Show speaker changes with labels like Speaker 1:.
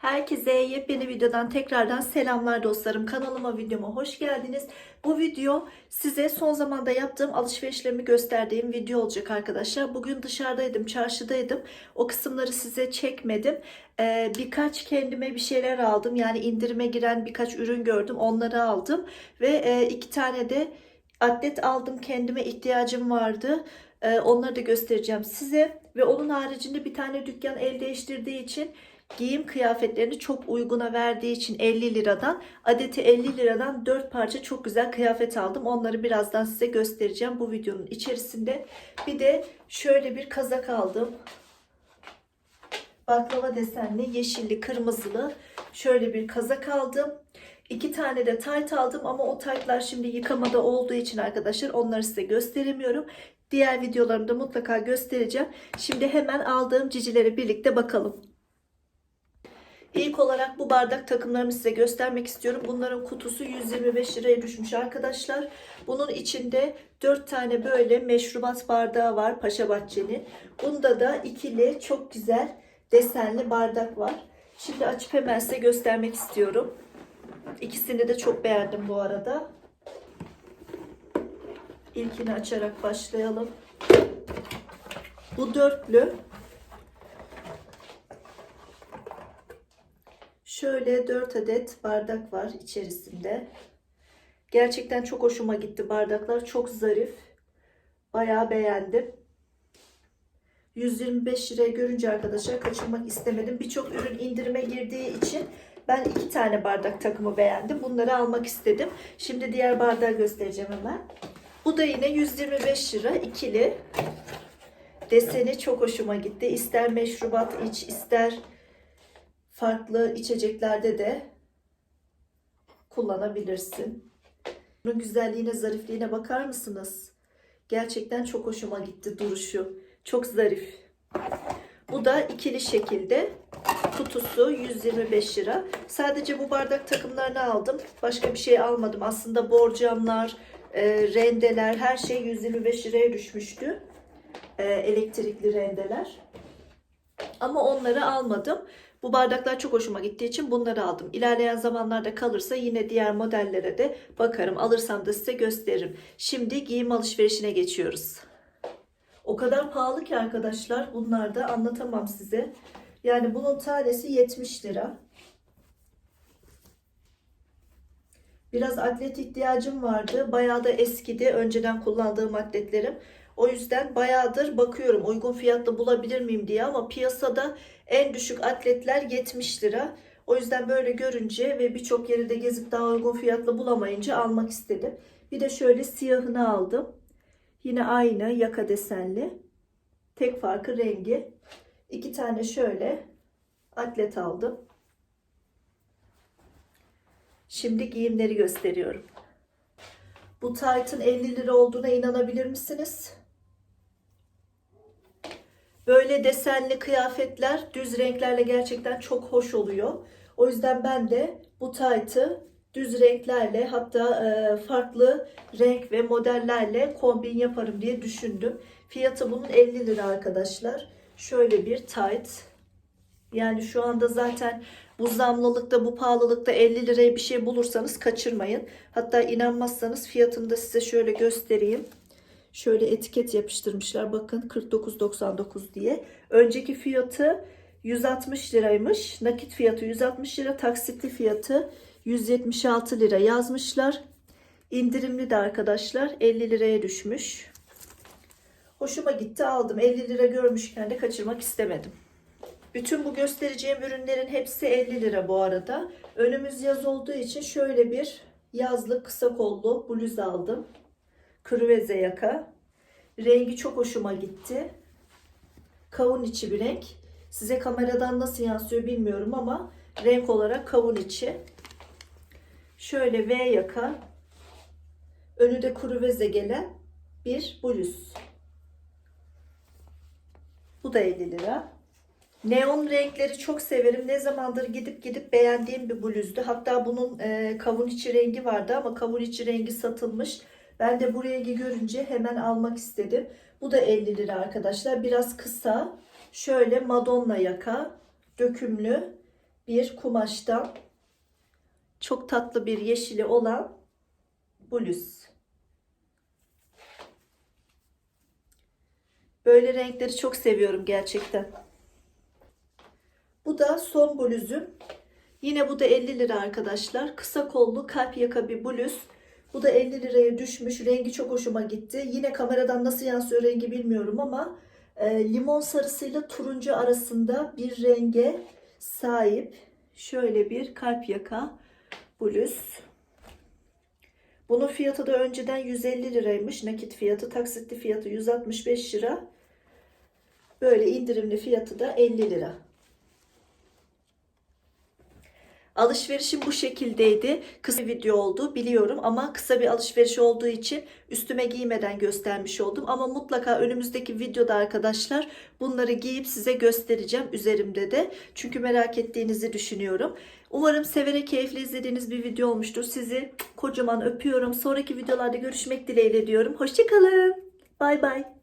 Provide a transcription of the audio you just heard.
Speaker 1: Herkese yepyeni videodan tekrardan selamlar dostlarım. Kanalıma videoma hoş geldiniz. Bu video size son zamanda yaptığım alışverişlerimi gösterdiğim video olacak arkadaşlar. Bugün dışarıdaydım, çarşıdaydım. O kısımları size çekmedim. Ee, birkaç kendime bir şeyler aldım. Yani indirime giren birkaç ürün gördüm. Onları aldım. Ve e, iki tane de atlet aldım. Kendime ihtiyacım vardı. Ee, onları da göstereceğim size. Ve onun haricinde bir tane dükkan el değiştirdiği için giyim kıyafetlerini çok uyguna verdiği için 50 liradan adeti 50 liradan 4 parça çok güzel kıyafet aldım. Onları birazdan size göstereceğim bu videonun içerisinde. Bir de şöyle bir kazak aldım. Baklava desenli, yeşilli, kırmızılı şöyle bir kazak aldım. İki tane de tayt aldım ama o taytlar şimdi yıkamada olduğu için arkadaşlar onları size gösteremiyorum. Diğer videolarımda mutlaka göstereceğim. Şimdi hemen aldığım cicileri birlikte bakalım. İlk olarak bu bardak takımlarını size göstermek istiyorum. Bunların kutusu 125 liraya düşmüş arkadaşlar. Bunun içinde 4 tane böyle meşrubat bardağı var Paşa Bahçe'nin. Bunda da ikili çok güzel desenli bardak var. Şimdi açıp hemen size göstermek istiyorum. İkisini de çok beğendim bu arada. İlkini açarak başlayalım. Bu dörtlü. Şöyle 4 adet bardak var içerisinde. Gerçekten çok hoşuma gitti bardaklar. Çok zarif. Bayağı beğendim. 125 liraya görünce arkadaşlar kaçırmak istemedim. Birçok ürün indirime girdiği için ben iki tane bardak takımı beğendim. Bunları almak istedim. Şimdi diğer bardağı göstereceğim hemen. Bu da yine 125 lira ikili. Deseni çok hoşuma gitti. İster meşrubat iç, ister farklı içeceklerde de kullanabilirsin. Bunun güzelliğine, zarifliğine bakar mısınız? Gerçekten çok hoşuma gitti duruşu. Çok zarif. Bu da ikili şekilde. Kutusu 125 lira. Sadece bu bardak takımlarını aldım. Başka bir şey almadım. Aslında borcamlar, e, rendeler her şey 125 liraya düşmüştü. E, elektrikli rendeler. Ama onları almadım. Bu bardaklar çok hoşuma gittiği için bunları aldım. İlerleyen zamanlarda kalırsa yine diğer modellere de bakarım. Alırsam da size gösteririm. Şimdi giyim alışverişine geçiyoruz. O kadar pahalı ki arkadaşlar bunlar da anlatamam size. Yani bunun tanesi 70 lira. Biraz atlet ihtiyacım vardı. Bayağı da eskidi önceden kullandığım atletlerim. O yüzden bayağıdır bakıyorum uygun fiyatlı bulabilir miyim diye ama piyasada en düşük atletler 70 lira. O yüzden böyle görünce ve birçok yeri de gezip daha uygun fiyatlı bulamayınca almak istedim. Bir de şöyle siyahını aldım. Yine aynı yaka desenli. Tek farkı rengi. İki tane şöyle atlet aldım. Şimdi giyimleri gösteriyorum. Bu taytın 50 lira olduğuna inanabilir misiniz? Böyle desenli kıyafetler düz renklerle gerçekten çok hoş oluyor. O yüzden ben de bu taytı düz renklerle hatta e, farklı renk ve modellerle kombin yaparım diye düşündüm. Fiyatı bunun 50 lira arkadaşlar. Şöyle bir tayt. Yani şu anda zaten bu zamlılıkta bu pahalılıkta 50 liraya bir şey bulursanız kaçırmayın. Hatta inanmazsanız fiyatını da size şöyle göstereyim. Şöyle etiket yapıştırmışlar. Bakın 49.99 diye. Önceki fiyatı 160 liraymış. Nakit fiyatı 160 lira. Taksitli fiyatı 176 lira yazmışlar. İndirimli de arkadaşlar 50 liraya düşmüş. Hoşuma gitti aldım. 50 lira görmüşken de kaçırmak istemedim. Bütün bu göstereceğim ürünlerin hepsi 50 lira bu arada. Önümüz yaz olduğu için şöyle bir yazlık kısa kollu bluz aldım. Kruveze yaka. Rengi çok hoşuma gitti. Kavun içi bir renk. Size kameradan nasıl yansıyor bilmiyorum ama renk olarak kavun içi. Şöyle V yaka. Önü de kruveze gelen bir bluz. Bu da 50 lira. Neon renkleri çok severim. Ne zamandır gidip gidip beğendiğim bir bluzdu. Hatta bunun e, kavun içi rengi vardı ama kavun içi rengi satılmış. Ben de bu rengi görünce hemen almak istedim. Bu da 50 lira arkadaşlar. Biraz kısa. Şöyle Madonna yaka. Dökümlü. bir kumaştan çok tatlı bir yeşili olan bluz. Böyle renkleri çok seviyorum gerçekten. Bu da son bluzum. Yine bu da 50 lira arkadaşlar. Kısa kollu kalp yaka bir bluz. Bu da 50 liraya düşmüş. Rengi çok hoşuma gitti. Yine kameradan nasıl yansıyor rengi bilmiyorum ama e, limon sarısıyla turuncu arasında bir renge sahip. Şöyle bir kalp yaka bluz. Bunun fiyatı da önceden 150 liraymış nakit fiyatı. Taksitli fiyatı 165 lira. Böyle indirimli fiyatı da 50 lira. Alışverişim bu şekildeydi. Kısa bir video oldu biliyorum ama kısa bir alışveriş olduğu için üstüme giymeden göstermiş oldum. Ama mutlaka önümüzdeki videoda arkadaşlar bunları giyip size göstereceğim üzerimde de. Çünkü merak ettiğinizi düşünüyorum. Umarım severek keyifle izlediğiniz bir video olmuştur. Sizi kocaman öpüyorum. Sonraki videolarda görüşmek dileğiyle diyorum. Hoşçakalın. Bay bay.